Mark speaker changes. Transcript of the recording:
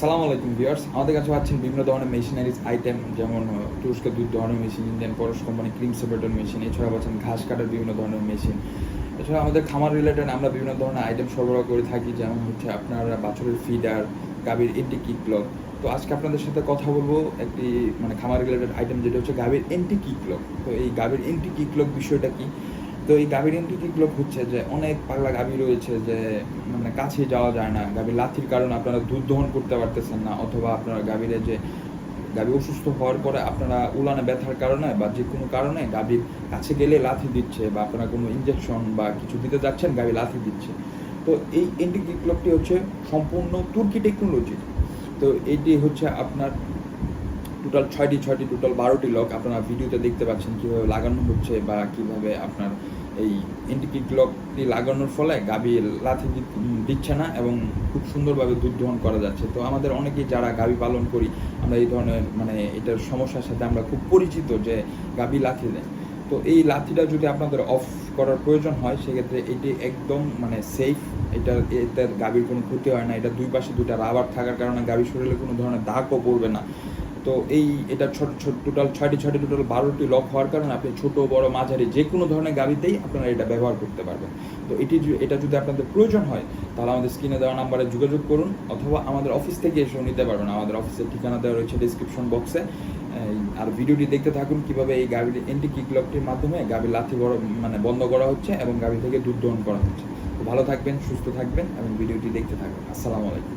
Speaker 1: সালাম আলাইকুম, ভিউয়ার্স। আমাদের কাছে পাচ্ছেন বিভিন্ন ধরনের মেশিনারিজ, আইটেম, যেমন তুরস্কের দুধ ধরনের machine, Indian Parash company cream separator machine এছাড়া পাচ্ছেন ঘাস কাটার বিভিন্ন ধরনের মেশিন। এছাড়া আমাদের খামার রিলেটেড আমরা বিভিন্ন ধরনের আইটেম সরবরাহ করে থাকি, যেমন হচ্ছে আপনার বাছুরের ফিডার গাভীর এন্টি কিক লক তো আজকে আপনাদের সাথে কথা বলব একটি মানে খামার রিলেটেড আইটেম যেটা হচ্ছে গাভীর এন্টি কিক লক তো এই গাভীর এন্টি কিক লক বিষয়টা কি? তো এই গাভীর এন্টি কিক লক হচ্ছে যে অনেক পাগলা গাভী রয়েছে যে মানে কাছে যাওয়া যায় না। গাভীর লাথির কারণে আপনারা দুধ দহন করতে পারতেছেন না, অথবা আপনারা গাভীর যে গাভী অসুস্থ হওয়ার পরে আপনারা উলানে ব্যথার কারণে বা যে কোনো কারণে গাভীর কাছে গেলে লাথি দিচ্ছে বা আপনারা কোনো ইঞ্জেকশন বা কিছু দিতে যাচ্ছেন, গাভী লাথি দিচ্ছে। তো এই এন্টি কিক লকটি হচ্ছে সম্পূর্ণ তুর্কি টেকনোলজি তো এটি হচ্ছে আপনার টোটাল ছয়টি ছয়টি টোটাল বারোটি লক আপনারা ভিডিওতে দেখতে পাচ্ছেন কীভাবে লাগানো হচ্ছে বা কীভাবে আপনার এই এন্টিকিক লকটি লাগানোর ফলে গাভী লাথি দিচ্ছে না এবং খুব সুন্দরভাবে দুধ করা যাচ্ছে। তো আমাদের অনেকেই যারা গাভী পালন করি, আমরা এই ধরনের মানে এটার সমস্যার সাথে আমরা খুব পরিচিত যে গাভী লাথি দেয়। তো এই লাথিটা যদি আপনাদের অফ করার প্রয়োজন হয়, সেক্ষেত্রে এটি একদম মানে সেফ এটা, এটার গাভীর কোনো ক্ষতি হয় না। এটা দুই পাশে দুটা রাবার থাকার কারণে গাভীর শরীরে কোনো ধরনের দাগও পড়বে না। তো এই এটা ছোট ছোট টোটাল ছয়টি ছয়টি টোটাল বারোটি লক হওয়ার কারণে আপনি ছোট, বড়, মাঝারি যে কোনো ধরনের গাড়িতেই আপনারা এটা ব্যবহার করতে পারবেন। তো এটি এটা যদি আপনাদের প্রয়োজন হয়, তাহলে আমাদের স্ক্রিনে দেওয়া নাম্বারে যোগাযোগ করুন, অথবা আমাদের অফিস থেকে এসেও নিতে পারবেন। আমাদের অফিসের ঠিকানা দেওয়া রয়েছে ডিসক্রিপশন বক্সে আর ভিডিওটি দেখতে থাকুন, কীভাবে এই গাভীর এন্টি কিক লকটির মাধ্যমে গাভীর লাথি বড় মানে বন্ধ করা হচ্ছে এবং গাভী থেকে দুধ দহন করা হচ্ছে। ভালো থাকবেন, সুস্থ থাকবেন এবং ভিডিওটি দেখতে থাকবেন আসসালামু আলাইকুম।